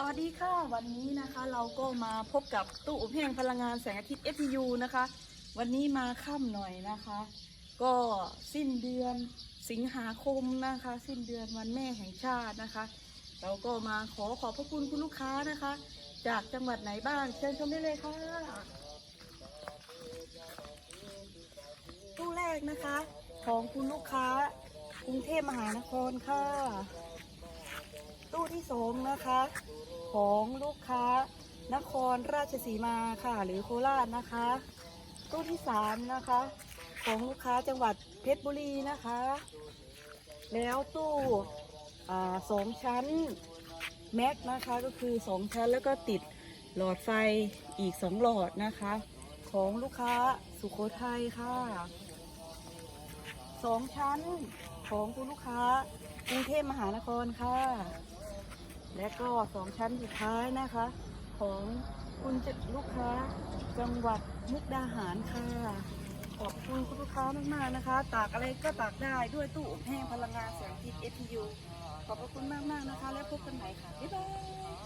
สวัสดีค่ะ วันนี้นะคะเราก็มาพบกับตู้อบแห้งพลังงานแสงอาทิตย์ FPU นะคะ วันนี้มาค่ำหน่อยนะคะ ก็สิ้นเดือนสิงหาคมนะคะ สิ้นเดือนวันแม่แห่งชาตินะคะ เราก็มาขอขอบพระคุณคุณลูกค้านะคะ จากจังหวัดไหนบ้างเชิญชมได้เลยค่ะ ตู้แรกนะคะ ของคุณลูกค้ากรุงเทพมหานครค่ะ ที่สองนะคะ ของลูกค้านครราชสีมาค่ะ หรือโคราชนะคะ ตู้ที่สามนะคะ ของลูกค้าจังหวัดเพชรบุรีนะคะ แล้วตู้อสองชั้นแม็กนะคะก็คือสองชั้นแล้วก็ติดหลอดไฟอีกสองหลอดนะคะ ของลูกค้าสุโขทัยค่ะสองชั้นของคุณลูกค้ากรุงเทพมหานครค่ะ และก็สองชั้นสุดท้ายนะคะ ของคุณจลูกค้าจังหวัดมุกดาหารค่ะ ขอบคุณคุณลูกค้ามากๆนะคะ ตากอะไรก็ตากได้ด้วยตู้อบแห้งพลังงานแสงอาทิตย์ FPU ขอบพระคุณมากๆนะคะ และพบกันใหม่ค่ะ บ๊ายบาย